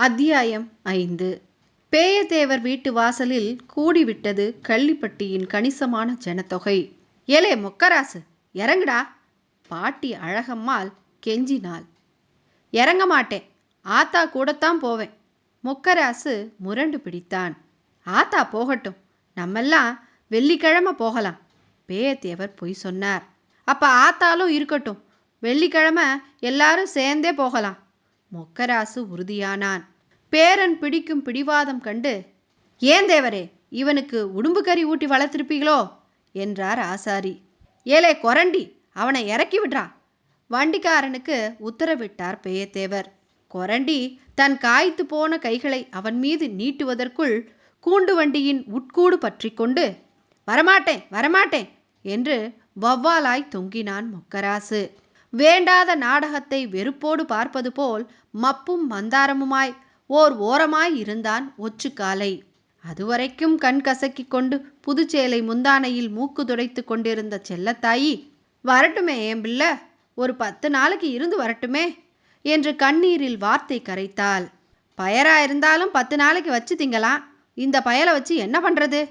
அத்தியாயம் ஐந்து. பேயத்தேவர் வீட்டு வாசலில் கூடிவிட்டது கள்ளிப்பட்டியின் கணிசமான ஜனத்தொகை. ஏலே மொக்கராசு இறங்குடா. பாட்டி அழகம்மாள் கெஞ்சினாள். இறங்க மாட்டேன். ஆத்தா கூடத்தான் போவேன். மொக்கராசு முரண்டு பிடித்தான். ஆத்தா போகட்டும். நம்மெல்லாம் வெள்ளிக்கிழமை போகலாம். பேயத்தேவர் பொய் சொன்னார். அப்ப ஆத்தாலும் இருக்கட்டும். வெள்ளிக்கிழமை எல்லாரும் சேர்ந்தே போகலாம். மொக்கராசு உறுதியானான். பேரன் பிடிக்கும் பிடிவாதம் கண்டு ஏன் தேவரே இவனுக்கு உடும்பு கறி ஊட்டி வளர்த்திருப்பீங்களோ என்றார் ஆசாரி. ஏலே கொரண்டி அவனை இறக்கி விடுறான் வண்டிக்காரனுக்கு உத்தரவிட்டார் பேயத்தேவர் கொரண்டி தன் காய்த்து போன கைகளை அவன் மீது நீட்டுவதற்குள் கூண்டு வண்டியின் உட்கூடு பற்றி கொண்டு வரமாட்டேன் வரமாட்டேன் என்று வவ்வாலாய் தொங்கினான் மொக்கராசு. வேண்டாத நாடகத்தை வெறுப்போடு பார்ப்பது போல் மப்பும் மந்தாரமுமாய் ஓர் ஓரமாய் இருந்தான் ஒச்சுக்காலை. அதுவரைக்கும் கண் கசக்கிக் கொண்டு புதுச்சேலை முந்தானையில் மூக்கு துடைத்து கொண்டிருந்த செல்லத்தாயி வரட்டுமே என் பிள்ளை? ஒரு பத்து நாளைக்கு இருந்து வரட்டுமே? என்று கண்ணீரில் வார்த்தை கரைத்தாள். பயரா இருந்தாலும் பத்து நாளைக்கு வச்சு திங்கலாம். இந்த பயலை வச்சு என்ன பண்றது?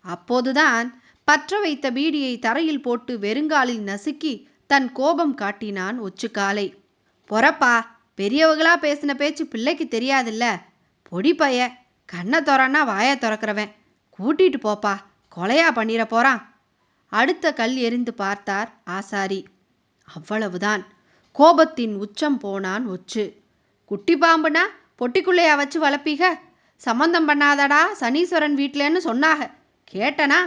அப்போதுதான் பற்ற வைத்த பீடியை தரையில் போட்டு வெறுங்காலில் நசுக்கி தன் கோபம் காட்டினான் ஒச்சுக்காலை. பொறப்பா பெரியவங்களா பேசின பேச்சு பிள்ளைக்கு தெரியாதுல்ல. பொடி பைய கண்ணை திறன்னா வாயை திறக்கிறவன். கூட்டிட்டு போப்பா கொலையா பண்ணிட போறான். அடுத்த கல் எரிந்து பார்த்தார் ஆசாரி. அவ்வளவுதான். கோபத்தின் உச்சம் போனான் ஒச்சு. குட்டி பாம்புனா பொட்டிக்குள்ளையா வச்சு வளர்ப்பீக? சம்மந்தம் பண்ணாதடா சனீஸ்வரன் வீட்டிலேன்னு சொன்னாக. கேட்டனா?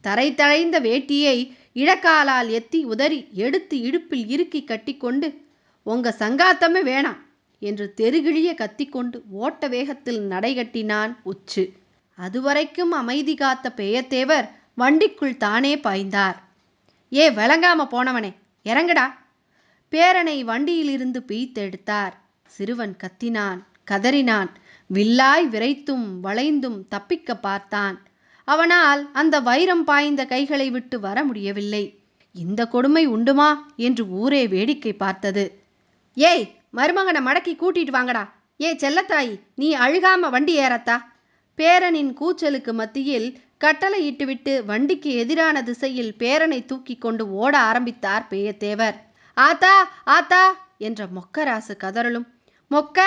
தரை தழைந்த வேட்டியை இழக்காலால் எத்தி உதறி எடுத்து இடுப்பில் இறுக்கி கட்டிக்கொண்டு உங்க சங்காத்தமே வேணாம் என்று தெருகிழிய கத்திக்கொண்டு ஓட்ட வேகத்தில் நடைகட்டினான் உச்சு. அதுவரைக்கும் அமைதி காத்த பேயத்தேவர் வண்டிக்குள் தானே பாய்ந்தார். ஏ விளங்காம போனவனே இறங்குடா. பேரனை வண்டியிலிருந்து பீத்தெடுத்தார் சிறுவன் கத்தினான் கதறினான் வில்லாய் விரைத்தும் வளைந்தும் தப்பிக்க பார்த்தான். அவனால் அந்த வைரம் பாய்ந்த கைகளை விட்டு வர முடியவில்லை. இந்த கொடுமை உண்டுமா என்று ஊரே வேடிக்கை பார்த்தது. ஏய் மருமகனை மடக்கி கூட்டிட்டு வாங்கடா. ஏய் செல்லத்தாயி நீ அழுகாம வண்டி ஏறத்தா. பேரனின் கூச்சலுக்கு மத்தியில் கட்டளையிட்டுவிட்டு வண்டிக்கு எதிரான திசையில் பேரனை தூக்கி கொண்டு ஓட ஆரம்பித்தார் பேயத்தேவர் ஆத்தா ஆத்தா என்ற மொக்கராசு கதறலும். மொக்க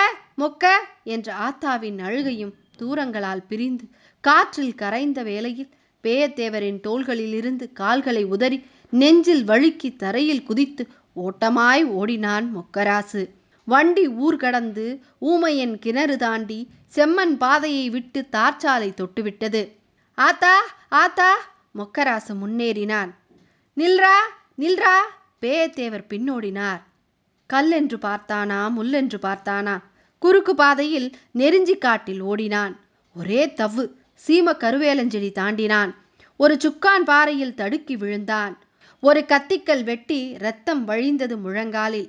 மொக்க என்ற ஆத்தாவின் அழுகையும் தூரங்களால் பிரிந்து காற்றில் கரைந்த வேளையில் பேயத்தேவரின் தோள்களிலிருந்து கால்களை உதறி நெஞ்சில் வழுக்கி தரையில் குதித்து ஓட்டமாய் ஓடினான் மொக்கராசு. வண்டி ஊர் கடந்து ஊமையன் கிணறு தாண்டி செம்மன் பாதையை விட்டு தார்ச்சாலை தொட்டுவிட்டது. ஆத்தா ஆத்தா மொக்கராசு முன்னேறினான். நில்ரா நில்ரா பேயத்தேவர் பின்னோடினார். கல்லென்று பார்த்தானா முள்ளென்று பார்த்தானா? குறுக்கு பாதையில் நெருஞ்சி காட்டில் ஓடினான். ஒரே தவ்வு சீம கருவேலஞ்செடி தாண்டினான். ஒரு சுக்கான் பாறையில் தடுக்கி விழுந்தான். ஒரு கத்திக்கல் வெட்டி ரத்தம் வழிந்தது முழங்காலில்.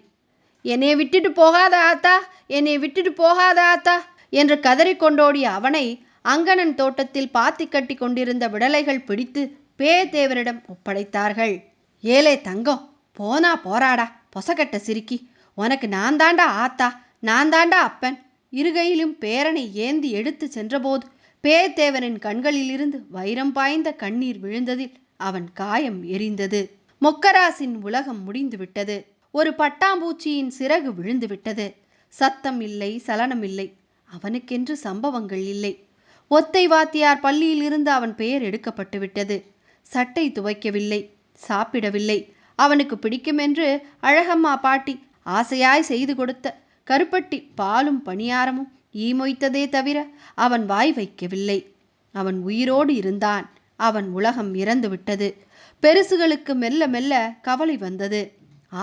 என்னை விட்டுட்டு போகாத ஆத்தா என்னை விட்டுட்டு போகாத ஆத்தா என்று கதறிக்கொண்டோடிய அவனை அங்கணன் தோட்டத்தில் பாத்தி கட்டி கொண்டிருந்த விடலைகள் பிடித்து பேயத்தேவரிடம் ஒப்படைத்தார்கள். ஏலே தங்கம் போனா போராடா பொசக்கட்ட சிரிக்கி. உனக்கு நான் தாண்டா ஆத்தா நான் தாண்டா அப்பன். இருகையிலும் பேரனை ஏந்தி எடுத்து சென்றபோது பேத்தேவனின் கண்களிலிருந்து வைரம் பாய்ந்த கண்ணீர் விழுந்ததில் அவன் காயம் எரிந்தது. மொக்கராசின் உலகம் முடிந்துவிட்டது. ஒரு பட்டாம்பூச்சியின் சிறகு விழுந்துவிட்டது. சத்தம் இல்லை சலனம் இல்லை. அவனுக்கென்று சம்பவங்கள் இல்லை. ஒத்தை வாத்தியார் பள்ளியிலிருந்து அவன் பெயர் எடுக்கப்பட்டு விட்டது. சட்டை துவைக்கவில்லை சாப்பிடவில்லை. அவனுக்கு பிடிக்குமென்று அழகம்மா பாட்டி ஆசையாய் செய்து கொடுத்த கருப்பட்டி பாலும் பணியாரமும் ஈமொய்த்ததே தவிர அவன் வாய் வைக்கவில்லை. அவன் உயிரோடு இருந்தான். அவன் உலகம் இறந்து விட்டது பெருசுகளுக்கு மெல்ல மெல்ல கவலை வந்தது.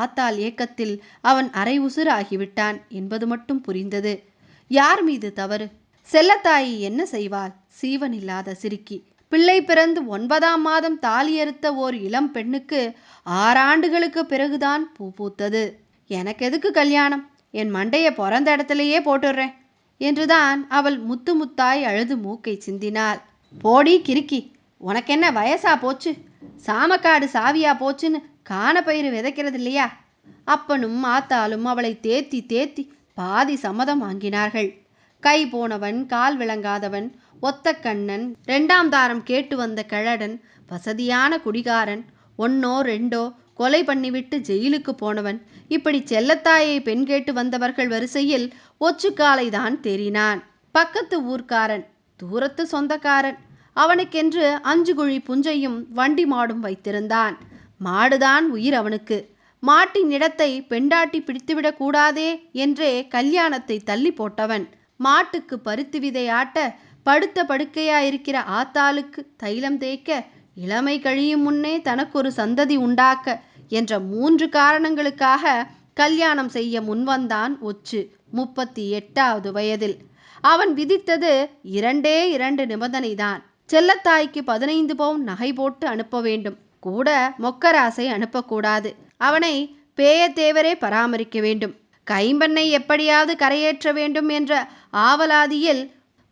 ஆத்தாள் ஏக்கத்தில் அவன் அரை உசுராகிவிட்டான் என்பது மட்டும் புரிந்தது. யார் மீது தவறு? செல்லத்தாயி என்ன செய்வாள்? சீவன் இல்லாத சிரிக்கி பிள்ளை பிறந்து ஒன்பதாம் மாதம் தாலியறுத்த ஓர் இளம் பெண்ணுக்கு ஆறாண்டுகளுக்கு பிறகுதான் பூ பூத்தது. எனக்கு எதுக்கு கல்யாணம்? என் மண்டையை பிறந்த இடத்துலையே போட்டுடுறேன் என்றுதான் அவள் முத்து முத்தாய் அழுது மூக்கை சிந்தினாள். போடி கிறுக்கி உனக்கென்ன வயசா போச்சு? சாமக்காடு சாவியா போச்சுன்னு காணப்பயிறு விதைக்கிறது இல்லையா? அப்பனும் ஆத்தாலும் அவளை தேத்தி தேத்தி பாதி சம்மதம் வாங்கினார்கள். கை போனவன் கால் விளங்காதவன் ஒத்த கண்ணன் ரெண்டாம் தாரம் கேட்டு வந்த கிழடன் வசதியான குடிகாரன் ஒன்னோ ரெண்டோ கொலை பண்ணிவிட்டு ஜெயிலுக்கு போனவன் இப்படி செல்லத்தாயை பெண் கேட்டு வந்தவர்கள் வரிசையில் ஒச்சுக்காலை தான் தெரினான் பக்கத்து ஊர்க்காரன் தூரத்து சொந்தக்காரன் அவனுக்கென்று அஞ்சு குழி புஞ்சையும் வண்டி மாடும் வைத்திருந்தான். மாடுதான் உயிர் அவனுக்கு. மாட்டின் இடத்தை பெண்டாட்டி பிடித்துவிடக் கூடாதே என்றே கல்யாணத்தை தள்ளி போட்டவன். மாட்டுக்கு பருத்தி விதை ஆட்ட படுத்த படுக்கையாயிருக்கிற ஆத்தாளுக்கு தைலம் தேய்க்க இளமை கழியும் முன்னே தனக்கொரு சந்ததி உண்டாக்க என்ற மூன்று காரணங்களுக்காக கல்யாணம் செய்ய முன்வந்தான் ஒச்சு முப்பத்தி எட்டாவது வயதில். அவன் விதித்தது இரண்டே இரண்டு நிபந்தனைதான். செல்லத்தாய்க்கு பதினைந்து பவுன் நகை போட்டு அனுப்ப வேண்டும். கூட மொக்கராசை அனுப்பக்கூடாது. அவனை பேயத்தேவரே பராமரிக்க வேண்டும். கைம்பெண்ணை எப்படியாவது கரையேற்ற வேண்டும் என்ற ஆவலாதியில்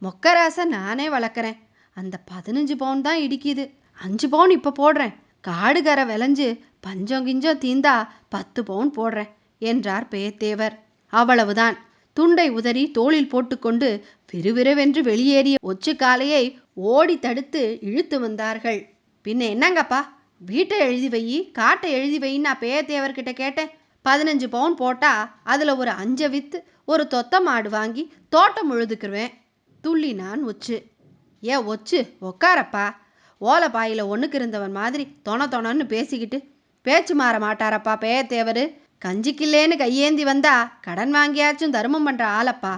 மொக்கராசை நானே வளர்க்குறேன். அந்த பதினஞ்சு பவுன் தான் இடிக்குது. அஞ்சு பவுன் இப்போ போடுறேன். காடு கரை விளைஞ்சு பஞ்சம் கிஞ்சம் தீந்தா பத்து பவுன் போடுறேன் என்றார் பேயத்தேவர். அவ்வளவுதான். துண்டை உதறி தோளில் போட்டுக்கொண்டு விறுவிறுவென்று வெளியேறிய ஒச்சு காலையை ஓடி தடுத்து இழுத்து வந்தார்கள். பின்ன என்னங்கப்பா? வீட்டை எழுதி வை காட்டை எழுதி வைன்னு நான் பேயத்தேவர்கிட்ட கேட்டேன். பதினஞ்சு பவுன் போட்டா அதில் ஒரு அஞ்சை வித்து ஒரு தொத்த மாடு வாங்கி தோட்டம் முழுதுக்குருவேன் துள்ளி நான் ஒச்சு. ஏ ஒச்சு உக்காரப்பா. ஓலை பாயில் ஒன்றுக்கு இருந்தவன் மாதிரி தொண தொணன்னு பேசிக்கிட்டு பேச்சு மாற மாட்டாரப்பா பேயத்தேவர் கஞ்சிக்கில்லேன்னு கையேந்தி வந்தா கடன் வாங்கியாச்சும் தர்மம் பண்ணுற ஆளப்பா.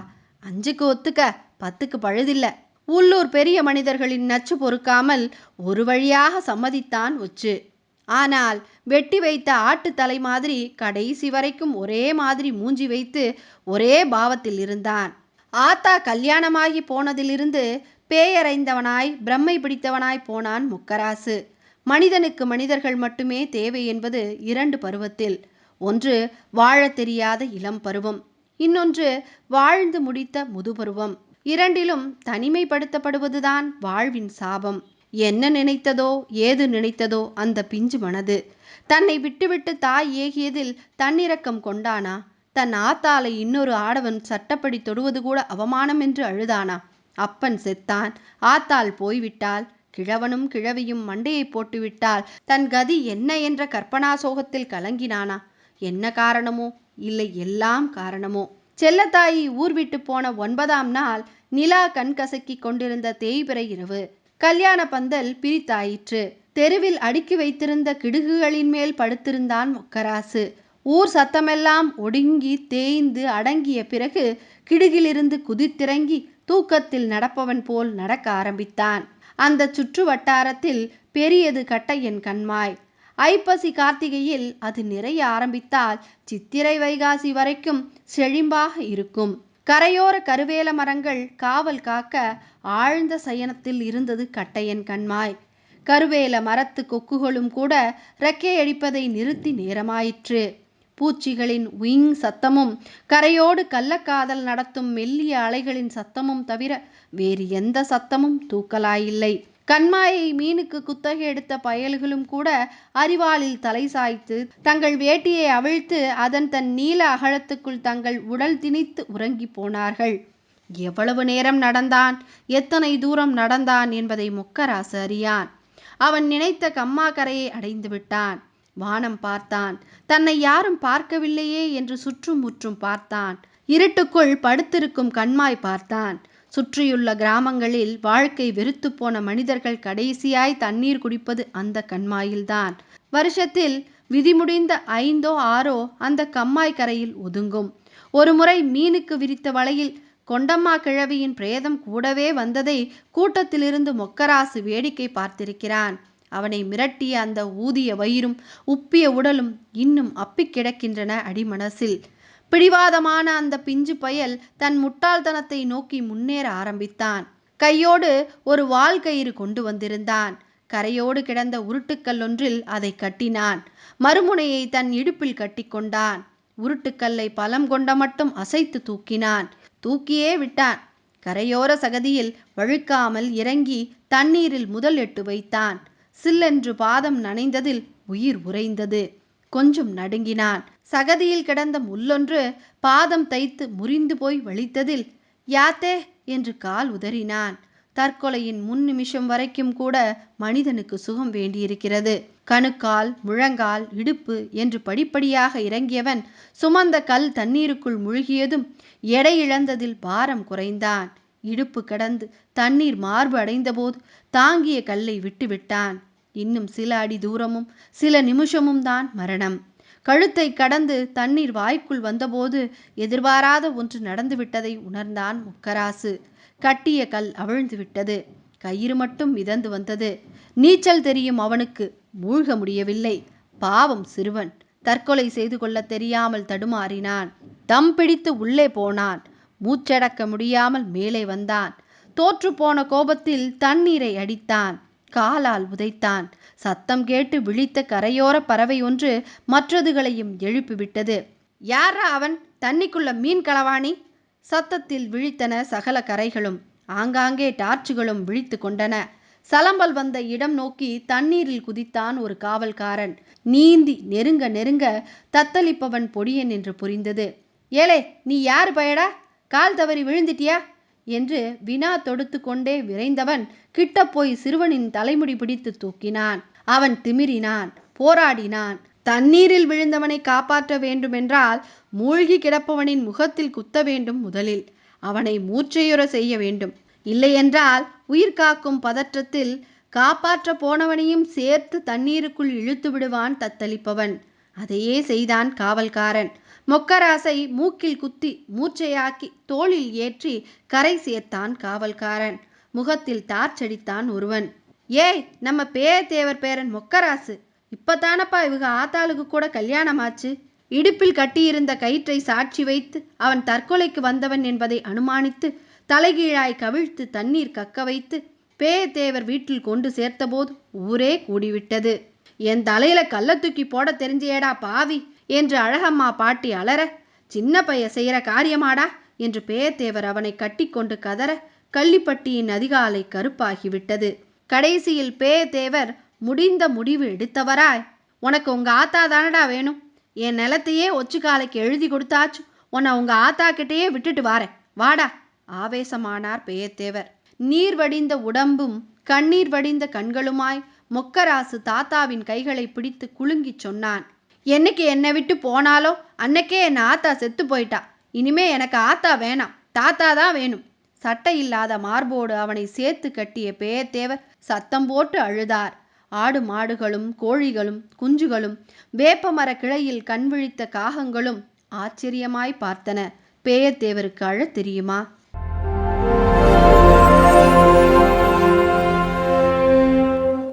அஞ்சுக்கு ஒத்துக்க பத்துக்கு பழுதில்ல. உள்ளூர் பெரிய மனிதர்களின் நச்சு பொறுக்காமல் ஒரு வழியாக சம்மதித்தான் ஒச்சு ஆனால் வெட்டி வைத்த ஆட்டு தலை மாதிரி கடைசி வரைக்கும் ஒரே மாதிரி மூஞ்சி வைத்து ஒரே பாவத்தில் இருந்தான். ஆத்தா கல்யாணமாகி போனதிலிருந்து பேயறைந்தவனாய் பிரம்மை பிடித்தவனாய் போனான் முக்கராசு. மனிதனுக்கு மனிதர்கள் மட்டுமே தேவை என்பது இரண்டு பருவத்தில். ஒன்று வாழத் தெரியாத இளம் பருவம். இன்னொன்று வாழ்ந்து முடித்த முதுபருவம். இரண்டிலும் தனிமைப்படுத்தப்படுவதுதான் வாழ்வின் சாபம். என்ன நினைத்ததோ ஏது நினைத்ததோ அந்த பிஞ்சு மனது. தன்னை விட்டுவிட்டு தாய் ஏகியதில் தன்னிறக்கம் கொண்டானா? தன் ஆத்தாலை இன்னொரு ஆடவன் சட்டப்படி தொடுவது கூட அவமானம் என்று அழுதானா? அப்பன் செத்தான். ஆத்தாள் போய்விட்டால் கிழவனும் கிழவியும் மண்டையை போட்டுவிட்டால் தன் கதி என்ன என்ற கற்பனா சோகத்தில் கலங்கினானா? என்ன காரணமோ? இல்லை எல்லாம் காரணமோ? செல்லத்தாயி ஊர் விட்டு போன ஒன்பதாம் நாள் நிலா கண் கசக்கி கொண்டிருந்த தேய்பிறை இரவு. கல்யாண பந்தல் பிரித்தாயிற்று. தெருவில் அடுக்கி வைத்திருந்த கிடுகுகளின் மேல் படுத்திருந்தான் மொக்கராசு. ஊர் சத்தமெல்லாம் ஒடுங்கி தேய்ந்து அடங்கிய பிறகு கிடுகிலிருந்து குதித்திறங்கி தூக்கத்தில் நடப்பவன் போல் நடக்க ஆரம்பித்தான். அந்த சுற்று வட்டாரத்தில் பெரியது கட்டையன் கண்மாய். ஐப்பசி கார்த்திகையில் அது நிறைய ஆரம்பித்தால் சித்திரை வைகாசி வரைக்கும் செழிம்பாக இருக்கும். கரையோர கருவேல மரங்கள் காவல் காக்க ஆழ்ந்த சயனத்தில் இருந்தது கட்டையன் கண்மாய். கருவேல மரத்து கொக்குகளும் கூட ரெக்கையடிப்பதை நிறுத்தி நேரமாயிற்று. பூச்சிகளின் உயிங் சத்தமும் கரையோடு கள்ளக்காதல் நடத்தும் மெல்லிய அலைகளின் சத்தமும் தவிர வேறு எந்த சத்தமும் தூக்கலாயில்லை. கண்மாயை மீனுக்கு குத்தகை எடுத்த பயல்களும் கூட அரிவாளில் தலை சாய்த்து தங்கள் வேட்டியை அவிழ்த்து அதன் தன் நீல அகலத்துக்குள் தங்கள் உடல் திணித்து உறங்கி போனார்கள். எவ்வளவு நேரம் நடந்தான்? எத்தனை தூரம் நடந்தான் என்பதை மொக்கராசு அறியான். அவன் நினைத்த கம்மா கரையை அடைந்து விட்டான். வானம் பார்த்தான். தன்னை யாரும் பார்க்கவில்லையே என்று சுற்றும் முற்றும் பார்த்தான். இருட்டுக்குள் படுத்திருக்கும் கண்மாய் பார்த்தான். சுற்றியுள்ள கிராமங்களில் வாழ்க்கை வெறுத்து போன மனிதர்கள் கடைசியாய் தண்ணீர் குடிப்பது அந்த கண்மாயில்தான். வருஷத்தில் விதிமுடிந்த ஐந்தோ ஆறோ அந்த கம்மாய் கரையில் ஒதுங்கும். ஒருமுறை மீனுக்கு விரித்த வலையில் கொண்டம்மா கிழவியின் பிரேதம் கூடவே வந்ததை கூட்டத்திலிருந்து மொக்கராசு வேடிக்கை பார்த்திருக்கிறான். அவனை மிரட்டிய அந்த ஊதிய வயிறும் உப்பிய உடலும் இன்னும் அப்பிக் கிடக்கின்றன அடிமனசில். பிடிவாதமான அந்த பிஞ்சு பயல் தன் முட்டாள்தனத்தை நோக்கி முன்னேற ஆரம்பித்தான். கையோடு ஒரு வால் கயிறு கொண்டு வந்திருந்தான். கரையோடு கிடந்த உருட்டுக்கல் ஒன்றில் அதை கட்டினான். மறுமுனையை தன் இடுப்பில் கட்டிக்கொண்டான் உருட்டுக்கல்லை பலம் கொண்ட மட்டும் அசைத்து தூக்கினான். தூக்கியே விட்டான். கரையோர சகதியில் வழுக்காமல் இறங்கி தண்ணீரில் முதல் எட்டு வைத்தான். சில்லென்று பாதம் நனைந்ததில் உயிர் உறைந்தது. கொஞ்சம் நடுங்கினான். சகதியில் கிடந்த முள்ளொன்று பாதம் தைத்து முறிந்து போய் வலித்ததில் யாத்தே என்று கால் உதறினான். தற்கொலையின் முன் நிமிஷம் வரைக்கும் கூட மனிதனுக்கு சுகம் வேண்டியிருக்கிறது. கணுக்கால் முழங்கால் இடுப்பு என்று படிப்படியாக இறங்கியவன் சுமந்த கல் தண்ணீருக்குள் முழுகியதும் எடை இழந்ததில் பாரம் குறைந்தான். இடுப்பு கடந்து தண்ணீர் மார்பு அடைந்தபோது தாங்கிய கல்லை விட்டுவிட்டான். இன்னும் சில அடி தூரமும் சில நிமிஷமும் தான் மரணம். கழுத்தை கடந்து தண்ணீர் வாய்க்குள் வந்தபோது எதிர்பாராத ஒன்று நடந்துவிட்டதை உணர்ந்தான் முக்கராசு. கட்டிய கல் அவிழ்ந்து விட்டது கயிறு மட்டும் மிதந்து வந்தது. நீச்சல் தெரியும் அவனுக்கு. மூழ்க முடியவில்லை. பாவம் சிறுவன். தற்கொலை செய்து கொள்ள தெரியாமல் தடுமாறினான். தம் பிடித்து உள்ளே போனான். மூச்சடக்க முடியாமல் மேலே வந்தான். தோற்றுப்போன கோபத்தில் தண்ணீரை அடித்தான். காலால் உதைத்தான். சத்தம் கேட்டு விழித்த கரையோர பறவை ஒன்று மற்றதுகளையும் எழுப்பிவிட்டது. யாரா அவன்? தண்ணிக்குள்ள மீன் களவாணி? சத்தத்தில் விழித்தன சகல கரைகளும் ஆங்காங்கே டார்ச்சுகளும் விழித்து கொண்டன. சலம்பல் வந்த இடம் நோக்கி தண்ணீரில் குதித்தான் ஒரு காவல்காரன். நீந்தி நெருங்க நெருங்க தத்தளிப்பவன் பொடியன் என்று புரிந்தது. ஏலே நீ யாரு பயடா? கால் தவறி விழுந்துட்டியா? என்று வினா தொடுத்து கொண்டே விரைந்தவன் கிட்ட போய் சிறுவனின் தலைமுடி பிடித்து தூக்கினான். அவன் திமிரினான் போராடினான். தண்ணீரில் விழுந்தவனை காப்பாற்ற வேண்டுமென்றால் மூழ்கி கிடப்பவனின் முகத்தில் குத்த வேண்டும் முதலில். அவனை மூச்சையுற செய்ய வேண்டும். இல்லையென்றால் உயிர் காக்கும் பதற்றத்தில் காப்பாற்ற போனவனையும் சேர்த்து தண்ணீருக்குள் இழுத்து விடுவான் தத்தளிப்பவன். அதையே செய்தான் காவல்காரன். மொக்கராசை மூக்கில் குத்தி மூச்சையாக்கி தோளில் ஏற்றி கரை சேர்த்தான் காவல்காரன். முகத்தில் தார்ச்சடித்தான் ஒருவன். ஏய் நம்ம பேயத்தேவர் பேரன் மொக்கராசு. இப்பதானப்பா இவங்க ஆத்தாளுக்கு கூட கல்யாணமாச்சு? இடுப்பில் கட்டியிருந்த கயிற்றை சாட்சி வைத்து அவன் தற்கொலைக்கு வந்தவன் என்பதை அனுமானித்து தலைகீழாய் கவிழ்த்து தண்ணீர் கக்க வைத்து பேயத்தேவர் வீட்டில் கொண்டு சேர்த்தபோது ஊரே கூடிவிட்டது. என் தலையில கள்ள தூக்கி போட தெரிஞ்சியேடா பாவி. என்று அழகம்மா பாட்டி அலற சின்ன பைய செய்யற காரியமாடா என்று பேயத்தேவர் அவனை கட்டிக்கொண்டு கதற கள்ளிப்பட்டியின் அதிகாலை கருப்பாகிவிட்டது. கடைசியில் பேயத்தேவர் முடிந்த முடிவு எடுத்தவராய். உனக்கு உங்க ஆத்தா தானடா வேணும்? என் நிலத்தையே ஒச்சுக்காலைக்கு எழுதி கொடுத்தாச்சு. உன்னை உங்க ஆத்தா கிட்டேயே விட்டுட்டு வாரேன். வாடா ஆவேசமானார் பேயத்தேவர் நீர் வடிந்த உடம்பும் கண்ணீர் வடிந்த கண்களுமாய் மொக்கராசு தாத்தாவின் கைகளை பிடித்து குலுங்கிச் சொன்னான். என்னைக்கு என்னை விட்டு போனாலோ அன்னைக்கே என் ஆத்தா செத்து போயிட்டா. இனிமே எனக்கு ஆத்தா வேணாம் தாத்தா தான் வேணும். சட்டை இல்லாத மார்போடு அவனை சேர்த்து கட்டிய பேயத்தேவர் சத்தம் போட்டு அழுதார். ஆடு மாடுகளும் கோழிகளும் குஞ்சுகளும் வேப்பமர கிளையில் கண் விழித்த காகங்களும் ஆச்சரியமாய் பார்த்தன. பேயத்தேவருக்கு அழத் தெரியுமா?